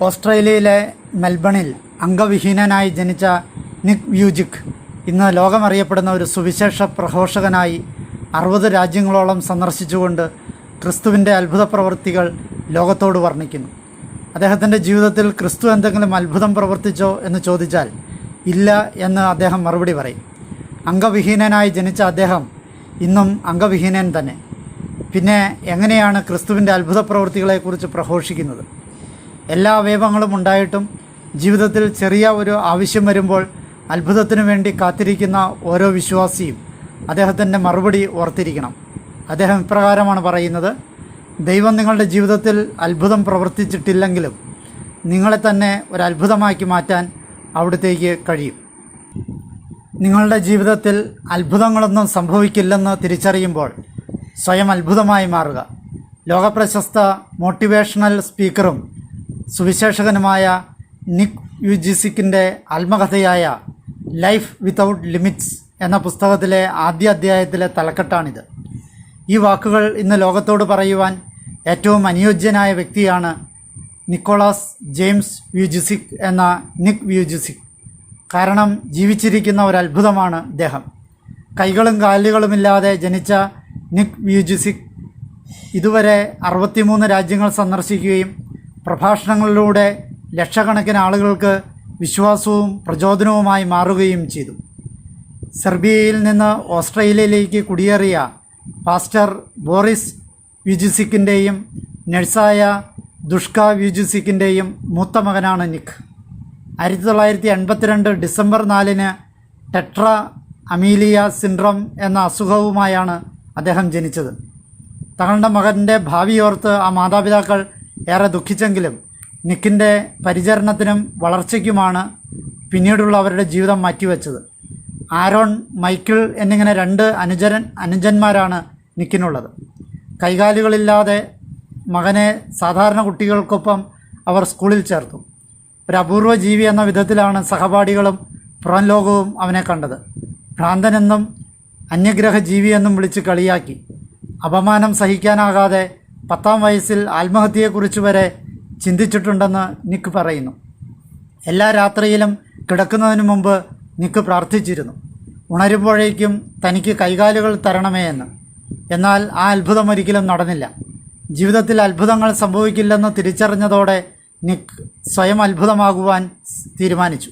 ഓസ്ട്രേലിയയിലെ മെൽബണിൽ അംഗവിഹീനനായി ജനിച്ച നിക് വ്യൂജിക് ഇന്ന് ലോകമറിയപ്പെടുന്ന ഒരു സുവിശേഷ പ്രഘോഷകനായി അറുപത് രാജ്യങ്ങളോളം സന്ദർശിച്ചുകൊണ്ട് ക്രിസ്തുവിന്റെ അത്ഭുത പ്രവൃത്തികൾ ലോകത്തോട് വർണിക്കുന്നു. അദ്ദേഹത്തിന്റെ ജീവിതത്തിൽ ക്രിസ്തു എന്തെങ്കിലും അത്ഭുതം പ്രവർത്തിച്ചോ എന്ന് ചോദിച്ചാൽ ഇല്ല എന്ന് അദ്ദേഹം മറുപടി പറയും. അംഗവിഹീനനായി ജനിച്ച അദ്ദേഹം ഇന്നും അംഗവിഹീനൻ തന്നെ. പിന്നെ എങ്ങനെയാണ് ക്രിസ്തുവിന്റെ അത്ഭുത പ്രവൃത്തികളെക്കുറിച്ച് പ്രഘോഷിക്കുന്നത്? എല്ലാ അവയവങ്ങളും ഉണ്ടായിട്ടും ജീവിതത്തിൽ ചെറിയ ഒരു ആവശ്യം വരുമ്പോൾ അത്ഭുതത്തിനു വേണ്ടി കാത്തിരിക്കുന്ന ഓരോ വിശ്വാസിയും അദ്ദേഹത്തിന്റെ മറുപടി ഓർത്തിരിക്കണം. അദ്ദേഹം ഇപ്രകാരമാണ് പറയുന്നത് ദൈവം നിങ്ങളുടെ ജീവിതത്തിൽ അത്ഭുതം പ്രവർത്തിച്ചിട്ടില്ലെങ്കിലും നിങ്ങളെ തന്നെ ഒരു അത്ഭുതമാക്കി മാറ്റാൻ അവിടത്തേക്ക് കഴിയും. നിങ്ങളുടെ ജീവിതത്തിൽ അത്ഭുതങ്ങളൊന്നും സംഭവിക്കില്ലെന്ന് തിരിച്ചറിയുമ്പോൾ സ്വയം അത്ഭുതമായി മാറുക. ലോകപ്രശസ്ത മോട്ടിവേഷണൽ സ്പീക്കറും സുവിശേഷകനുമായ നിക് യുജിസിക്കിന്റെ ആത്മകഥയായ ലൈഫ് വിത്തൗട്ട് ലിമിറ്റ്സ് എന്ന പുസ്തകത്തിലെ ആദ്യ അധ്യായത്തിലെ തലക്കെട്ടാണിത്. ഈ വാക്കുകൾ ഇന്ന് ലോകത്തോട് പറയുവാൻ ഏറ്റവും അനുയോജ്യനായ വ്യക്തിയാണ് നിക്കോളാസ് ജെയിംസ് വ്യൂജിസിക് എന്ന നിക് വ്യൂജിസിക് കാരണം ജീവിച്ചിരിക്കുന്ന ഒരു അത്ഭുതമാണ് ഇദ്ദേഹം. കൈകളും കാലുകളുമില്ലാതെ ജനിച്ച നിക് വ്യൂജിസിക് ഇതുവരെ അറുപത്തിമൂന്ന് രാജ്യങ്ങൾ സന്ദർശിക്കുകയും പ്രഭാഷണങ്ങളിലൂടെ ലക്ഷക്കണക്കിന് ആളുകൾക്ക് വിശ്വാസവും പ്രചോദനവുമായി മാറുകയും ചെയ്തു. സെർബിയയിൽ നിന്ന് ഓസ്ട്രേലിയയിലേക്ക് കുടിയേറിയ പാസ്റ്റർ ബോറിസ് വ്യുജിസിക്കിന്റെയും നഴ്സായ ദുഷ്ക വ്യുജിസിക്കിന്റെയും മൂത്ത മകനാണ് നിഖ് ആയിരത്തി തൊള്ളായിരത്തി എൺപത്തിരണ്ട് ഡിസംബർ നാലിന് ടെട്ര അമീലിയ സിൻഡ്രം എന്ന അസുഖവുമായാണ് അദ്ദേഹം ജനിച്ചത്. തങ്ങളുടെ മകന്റെ ഭാവിയോർത്ത് ആ മാതാപിതാക്കൾ ഏറെ ദുഃഖിച്ചെങ്കിലും നിക്കിന്റെ പരിചരണത്തിനും വളർച്ചയ്ക്കുമാണ് പിന്നീടുള്ള അവരുടെ ജീവിതം മാറ്റിവെച്ചത്. ആരോൺ മൈക്കിൾ എന്നിങ്ങനെ രണ്ട് അനുജരൻ അനുജന്മാരാണ് നിക്കിനുള്ളത്. കൈകാലുകളില്ലാതെ മകനെ സാധാരണ കുട്ടികൾക്കൊപ്പം അവർ സ്കൂളിൽ ചേർത്തു. ഒരു അപൂർവ ജീവി എന്ന വിധത്തിലാണ് സഹപാഠികളും പുറം ലോകവും അവനെ കണ്ടത്. ഭ്രാന്തനെന്നും അന്യഗ്രഹ ജീവിയെന്നും വിളിച്ച് കളിയാക്കി. അപമാനം സഹിക്കാനാകാതെ പത്താം വയസ്സിൽ ആത്മഹത്യയെക്കുറിച്ച് വരെ ചിന്തിച്ചിട്ടുണ്ടെന്ന് നിക്ക് പറയുന്നു. എല്ലാ രാത്രിയിലും കിടക്കുന്നതിന് മുമ്പ് നിക്ക് പ്രാർത്ഥിച്ചിരുന്നു. ഉണരുമ്പോഴേക്കും തനിക്ക് കൈകാലുകൾ തരണമേ എന്ന്. എന്നാൽ ആ അത്ഭുതം ഒരിക്കലും നടന്നില്ല. ജീവിതത്തിൽ അത്ഭുതങ്ങൾ സംഭവിക്കില്ലെന്ന് തിരിച്ചറിഞ്ഞതോടെ നിക്ക് സ്വയം അത്ഭുതമാകുവാൻ തീരുമാനിച്ചു.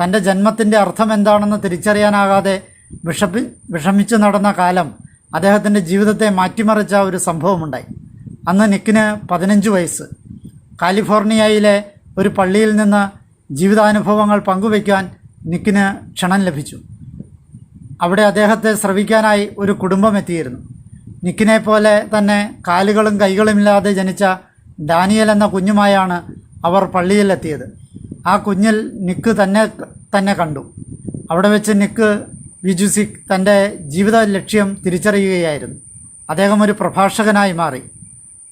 തന്റെ ജന്മത്തിന്റെ അർത്ഥം എന്താണെന്ന് തിരിച്ചറിയാനാകാതെ വിഷപ്പി വിഷമിച്ചു നടന്ന കാലം അദ്ദേഹത്തിന്റെ ജീവിതത്തെ മാറ്റിമറിച്ച ഒരു സംഭവമുണ്ടായി. അന്ന് നിക്കിന് പതിനഞ്ച് വയസ്സ്. കാലിഫോർണിയയിലെ ഒരു പള്ളിയിൽ നിന്ന് ജീവിതാനുഭവങ്ങൾ പങ്കുവയ്ക്കാൻ നിക്കിന് ക്ഷണം ലഭിച്ചു. അവിടെ അദ്ദേഹത്തെ ശ്രവിക്കാനായി ഒരു കുടുംബം എത്തിയിരുന്നു. നിക്കിനെ പോലെ തന്നെ കാലുകളും കൈകളുമില്ലാതെ ജനിച്ച ഡാനിയൽ എന്ന കുഞ്ഞുമായാണ് അവർ പള്ളിയിലെത്തിയത് ആ കുഞ്ഞിൽ നിക്ക് തന്നെ തന്നെ കണ്ടു. അവിടെ വെച്ച് നിക്ക് വിജുസിക് തന്റെ ജീവിത ലക്ഷ്യം തിരിച്ചറിയുകയായിരുന്നു. അദ്ദേഹം ഒരു പ്രഭാഷകനായി മാറി.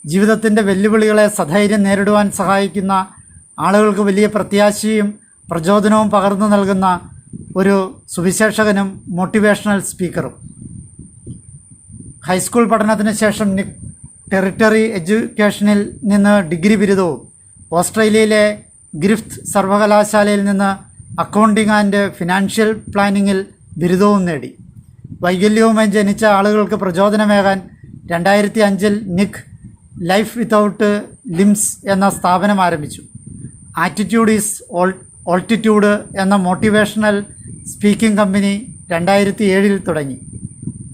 ജീവിതത്തിന്റെ വെല്ലുവിളികളെ സധൈര്യം നേരിടുവാൻ സഹായിക്കുന്ന ആളുകൾക്ക് വലിയ പ്രത്യാശയും പ്രചോദനവും പകർന്നു നൽകുന്ന ഒരു സുവിശേഷകനും മോട്ടിവേഷണൽ സ്പീക്കറും ഹൈസ്കൂൾ പഠനത്തിന് ശേഷം നിക് ടെറിട്ടറി എഡ്യൂക്കേഷനിൽ നിന്ന് ഡിഗ്രി ബിരുദവും ഓസ്ട്രേലിയയിലെ ഗ്രിഫ്റ്റ് സർവകലാശാലയിൽ നിന്ന് അക്കൗണ്ടിംഗ് ആൻഡ് ഫിനാൻഷ്യൽ പ്ലാനിങ്ങിൽ ബിരുദവും നേടി. വൈകല്യവുമായി ജനിച്ച ആളുകൾക്ക് പ്രചോദനമേകാൻ രണ്ടായിരത്തി അഞ്ചിൽ നിക് ലൈഫ് വിതൗട്ട് ലിംസ് എന്ന സ്ഥാപനം ആരംഭിച്ചു. ആറ്റിറ്റ്യൂഡ് ഈസ് ഓൾ ഓൾട്ടിറ്റ്യൂഡ് എന്ന മോട്ടിവേഷണൽ സ്പീക്കിംഗ് കമ്പനി രണ്ടായിരത്തി ഏഴിൽ തുടങ്ങി.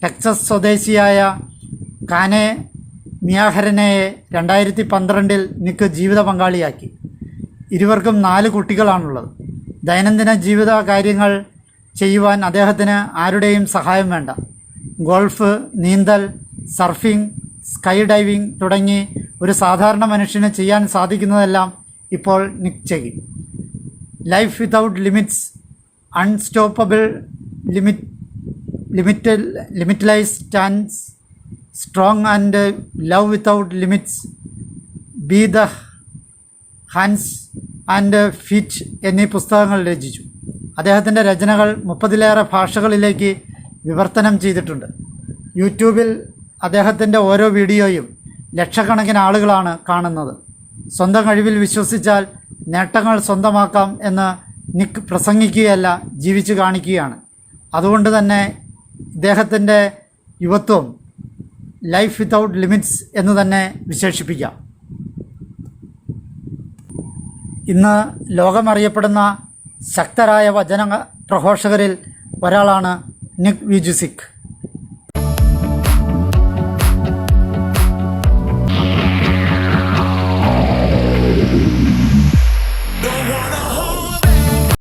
ടെക്സസ് സ്വദേശിയായ കാനെ മിയാഹരനയെ രണ്ടായിരത്തി പന്ത്രണ്ടിൽ നിക്ക് ജീവിത പങ്കാളിയാക്കി. ഇരുവർക്കും നാല് കുട്ടികളാണുള്ളത്. ദൈനംദിന ജീവിത കാര്യങ്ങൾ ചെയ്യുവാൻ അദ്ദേഹത്തിന് ആരുടെയും സഹായം വേണ്ട. ഗോൾഫ് നീന്തൽ സർഫിംഗ് സ്കൈ ഡൈവിംഗ് തുടങ്ങി ഒരു സാധാരണ മനുഷ്യന് ചെയ്യാൻ സാധിക്കുന്നതെല്ലാം ഇപ്പോൾ നിക് ചെയ്യും life without limits unstoppable limit limit limitless stand strong and love without limits be the hands and feet എന്നീ പുസ്തകങ്ങൾ രചിച്ചു. അദ്ദേഹത്തിന്റെ രചനകൾ മുപ്പതിലേറെ ഭാഷകളിലേക്ക് വിവർത്തനം ചെയ്തിട്ടുണ്ട്. യൂട്യൂബിൽ അദ്ദേഹത്തിന്റെ ഓരോ വീഡിയോയും ലക്ഷക്കണക്കിന് ആളുകളാണ് കാണുന്നത്. സ്വന്തം കഴിവിൽ വിശ്വസിച്ചാൽ നേട്ടങ്ങൾ സ്വന്തമാക്കാം എന്ന് നിക്ക് പ്രസംഗിക്കുകയല്ല ജീവിച്ചു കാണിക്കുകയാണ്. അതുകൊണ്ട് തന്നെ ഇദ്ദേഹത്തിന്റെ യുവത്വം ലൈഫ് വിത്തൗട്ട് ലിമിറ്റ്സ് എന്ന് തന്നെ വിശേഷിപ്പിക്കാം. ഇന്ന് ലോകമറിയപ്പെടുന്ന ശക്തരായ വചന പ്രഘോഷകരിൽ ഒരാളാണ് നിക് വിജുസിക്